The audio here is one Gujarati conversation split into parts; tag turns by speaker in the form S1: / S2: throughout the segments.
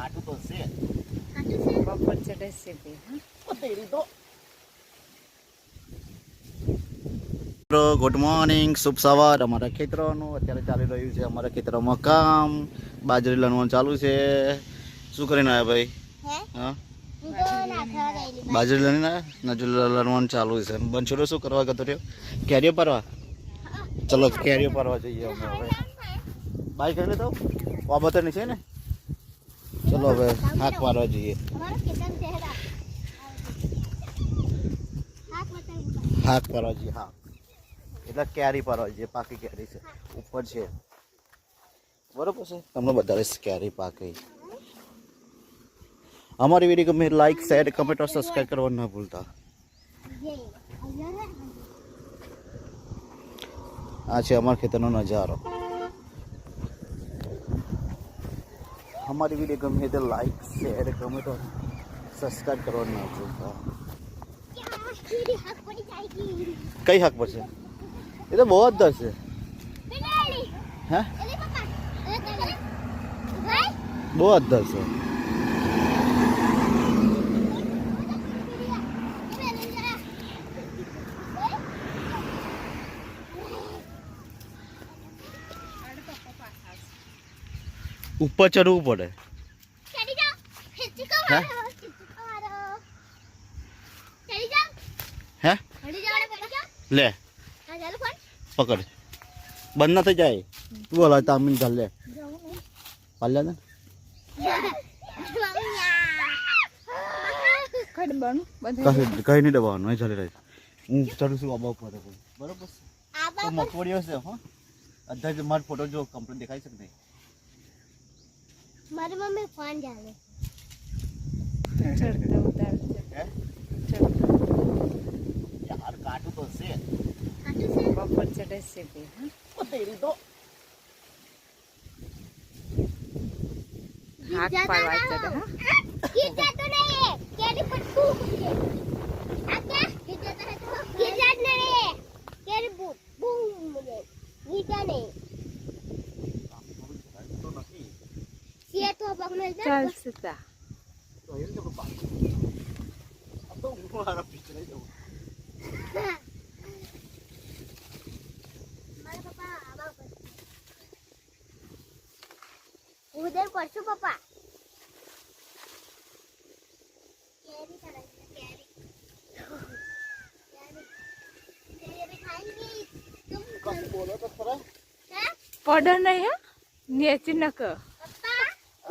S1: કાટું તો છે. મિત્રો ગુડ મોર્નિંગ શુભ સવાર. અમારા ખેતરોનું અત્યારે ચાલી રહ્યું છે અમારા ખેતરોમાં કામ. બાજરી લણવાનું ચાલુ છે. શું કરીને આવ્યા ભાઈ? હા? બાજરી. લણીને નજુ લણવાનું ચાલુ છે. બંછોડો શું કરવા ગતો રહ્યો? કેરીઓ પરવા ચલો કેરીઓ પરવા જઈએ અમે હવે. બાઈક લઈ તો. બાબતની છે ને? ચલો હવે હાથ મારવા જઈએ. હાથ મારવા જઈએ, હા. એટલે કેરી પારવા જઈએ પાકી કેરી છે. ઉપર છે. બરોબર છે? તમને બતાવીશ કેરી પાકી. અમારી વીડિયો ગમે લાઈક શેર કમેન્ટ ઓર સબસ્ક્રાઈબ કરવા ન ભૂલતા. આ છે અમારા ખેતરનો નજારો. અમારી વીડિયો ગમે તે લાઈક શેર ગમે તો સબસ્ક્રાઇબ કરવાનું ના ભૂલતા કઈ હક પર છે એ તો બહુ જ દર છે હે બહુ જ દર છે ઉપર ચડવું પડે. હે? લે. પકડ. બંધ ના થઈ જાય. બોલો તામીન ચાલ લે. પાલ્યા ને. કઈ કઈ નહીં દબાવવાનું નહીં ચાલી રહી. હું ચડું છું અબાવ ઉપર. બરોબર તો મકવડીઓ છે હો. અધા મારો ફોટો જો કમ્પ્લીટ દેખાઈ શકે નહીં?
S2: મારી મમ્મી ફોન ચાલે
S3: ચડતા ઉતારતા
S1: હે
S3: ચડતા
S1: યાર કાટું તો છે
S2: સાચું છે
S3: બપોરची રેસીપી
S1: તેરી તો
S3: હાથ પાડવા ચડે હા
S2: ગીત જાતો નહીં કેરી પટકું આ કે ગીત જાતો હે તો ગીત જાત નહીં કેરી બૂમ બૂમ મુજે ગીતા નહીં
S3: 잘
S1: 쓰자. Udah, papa, papa, papa, papa, papa, papa, papa, papa,
S2: papa,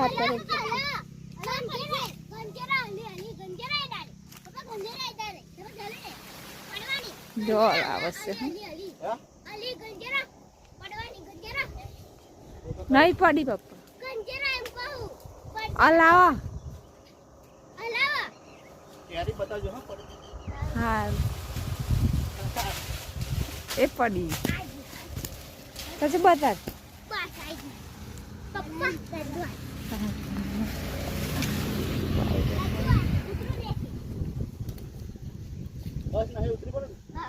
S3: ખાતર ઢોળ આવશે હે. નહીં પડી પપ્પા આ લાવા.
S1: કેરી બતાવજો હા
S3: હા. એ પડી. પછી બતા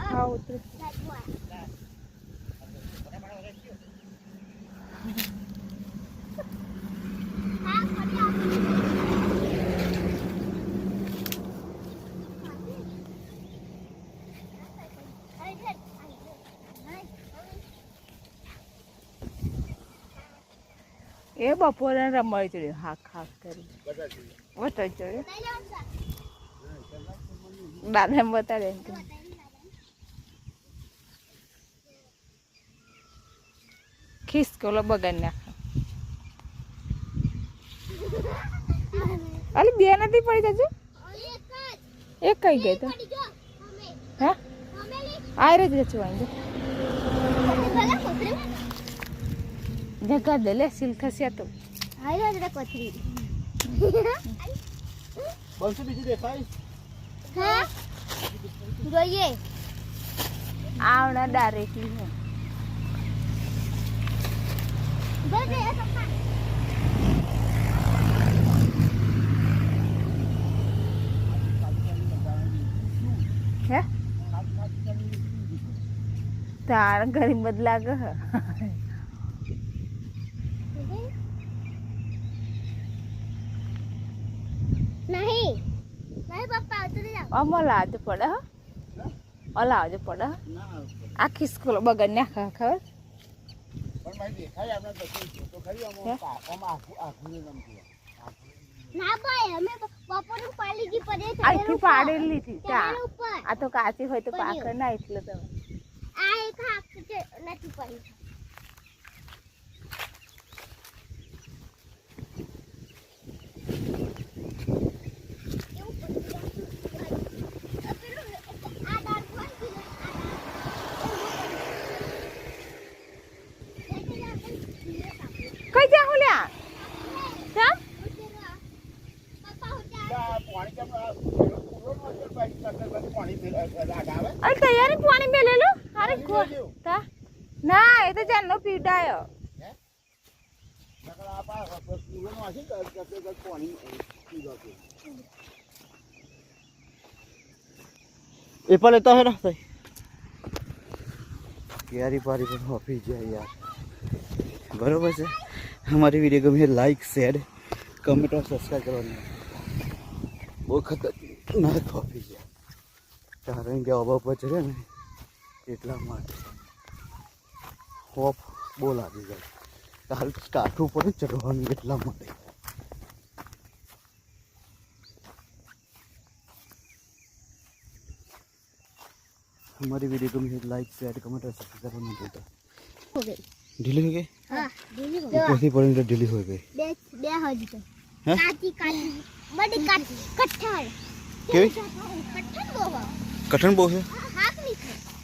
S3: હા ઉતરી. એ બપોરે રમાઈ ચડ્યું હાક હાક કરી બતાવી ચડ્યું દાદા બતાડે એમ કે. ખિસકોલો બગાડ નાખો. અલી બે નથી પડી જજો એક કઈ ગઈ તો. હે? આ રે જ છું સિલ થશે તો
S2: હાલો જરા કોથરી
S1: બનશું બીજું દેખાય
S2: હા જોઈએ
S3: આવડા ડાયરેક્ટલી હે હે તાર ગરીબ જ લાગે હે
S2: નહીં નહીં પપ્પા ઉતરી જાઓ
S3: અમો પડે હે. ઓ લાવજો પડે. આખી સ્કૂલ બગડ ખબર?
S1: આખું
S2: ના
S3: આખી પાડેલી હતી આ તો કાચી હોય તો પાક ના એટલે તમે.
S2: આ એક હાથ નથી પડી એવું પડ્યું. આ પેલું આ ડાળ હોય છે ને, આ ડાળ.
S3: કઈ જા હું લ્યા ચા
S2: પપ્પા હું ત્યાં
S1: પાણી કેમ આ પેલો પૂરો નો છે ભાઈ અંદર પાણી મેલ રાગ આવે
S3: અરે તૈયારી પાણી મેલેલો? અરે તા. ના એ તો જાનનો પીડાયો
S1: એ પણ લેતા હે ના યારી પારી પણ હોફી જાય યાર. બરોબર છે? અમારી વીડિયો ગમે લાઈક શેર કમેન્ટ ઓર સબસ્ક્રાઈબ કરવાની. બહુ ખતર ખતરનાક ઓફિસ છે કારણ કે અબા પર ચડે ને એટલા માટે હોપ બહુ લાગી જાય કાલ કાઠું પડે ચડવાનું એટલા માટે हमारी वीडियो को मुझे लाइक शेयर कमेंट और सब्सक्राइब करना भूलता
S2: હો ગઈ
S1: ढीली हो गई
S2: હા દીદી
S1: ऊपर से पड़ी तो ढीली हो गई
S2: બે બે હજી તો
S1: હે?
S2: કાચી કાચી બડી કાચી કઠણ
S1: કેવી?
S2: કઠણ બહુ
S1: છે?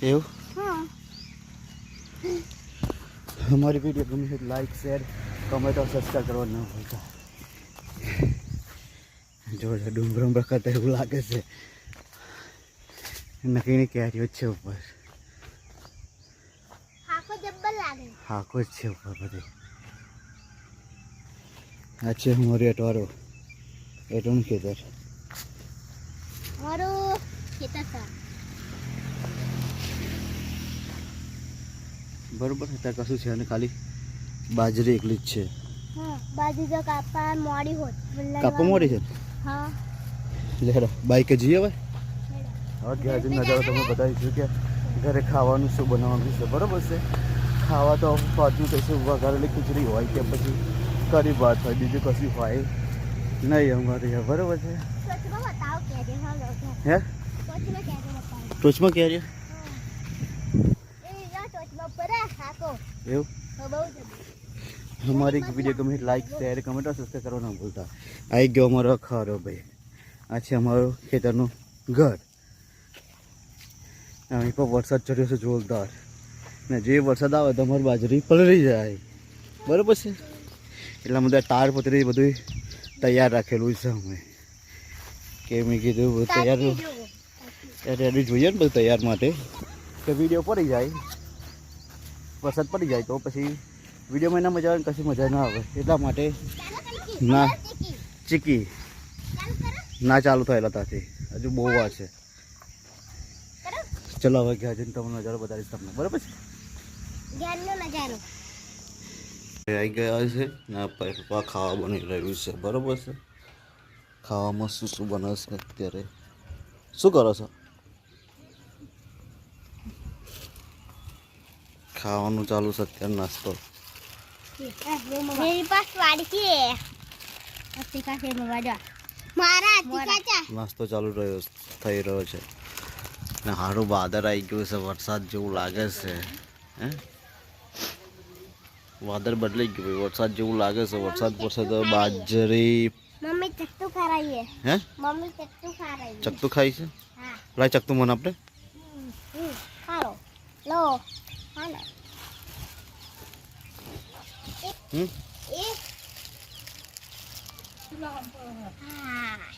S1: એવું? અમારી વીડિયો ગમે છે લાઈક શેર કમેન્ટ ઓર સબસ્ક્રાઈબ કરવા ન ભૂલતા. જોડે ડુંગર ઉંબર કરતા એવું લાગે છે. નકીની કેરીઓ છે ઉપર.
S2: હાકો
S1: જ છે ઉપર બધી. આ છે હું રેટવાળો એટોનું ખેતર બરોબર અત્યારે કશું છે અને ખાલી? બાજરી એકલી જ છે.
S2: હા બાજુ જો કાપા મોડી હોત.
S1: કાપો મોડી છે?
S2: હા.
S1: લેડો બાઈકે જઈએ હવે? હવે ઘેર જઈને નજારો તમને બતાવીશું કે ઘરે ખાવાનું શું બનાવવાનું છે બરોબર છે? ખાવા તો પાછું કશું વઘારેલી ખીચડી હોય કે પછી કરી ભાત હોય બીજું કશું હોય નહીં અમારે બરોબર છે? હે?
S2: ટોચમાં ક્યાં રહ્યા
S1: એવું? અમારી વીડિયો ગમે લાઈક શેર કમેન્ટ સબસ્ક્રાઈબ કરવા ના ભૂલતા. આવી ગયો અમારો ખરો ભાઈ. આ છે અમારું ખેતરનું ઘર. અહીં પણ વરસાદ ચડ્યો છે જોરદાર. ને જે વરસાદ આવે તો અમારી બાજરી પલળી જાય. બરાબર છે? એટલા બધા તાર પતરી બધું તૈયાર રાખેલું છે અમે. કે મેં કીધું તૈયાર રેડી જોઈએ ને બધું તૈયાર માટે? કે વીડિયો પડી જાય. વરસાદ પડી જાય તો પછી વિડીયોમાં ના મજા આવે ને કશી મજા ના આવે. એટલા માટે ના. ચીકી. ના ચાલુ થયેલા ત્યાંથી. હજુ બહુ વાર છે. ચલો હવે ગયા જઈને તમને નજારો બતાવીશ તમને. બરાબર છે? આવી ગયા છે ને પપ્પા ખાવા બની રહ્યું છે. બરાબર છે? ખાવામાં શું શું બનાવશે અત્યારે? શું કરો છો? ખાવાનું ચાલુ છે અત્યારે નાસ્તો. નાસ્તો ચાલુ રહ્યો થઈ રહ્યો છે. ને સારું વાદળ આવી ગયું છે વરસાદ જેવું લાગે છે હે? વાદળ બદલાઈ ગયું ભાઈ વરસાદ જેવું લાગે છે વરસાદ પડશે તો બાજરી.
S2: મમ્મી ચકતું ખાઈએ
S1: હે?
S2: મમ્મી ચકતું ખાઈએ
S1: ચકતું ખાઈ છે?
S2: હા.
S1: લાય ચકતું મને આપણે.
S2: ખારો લો. านเหร
S1: อ
S2: อืมอีกรองเปิด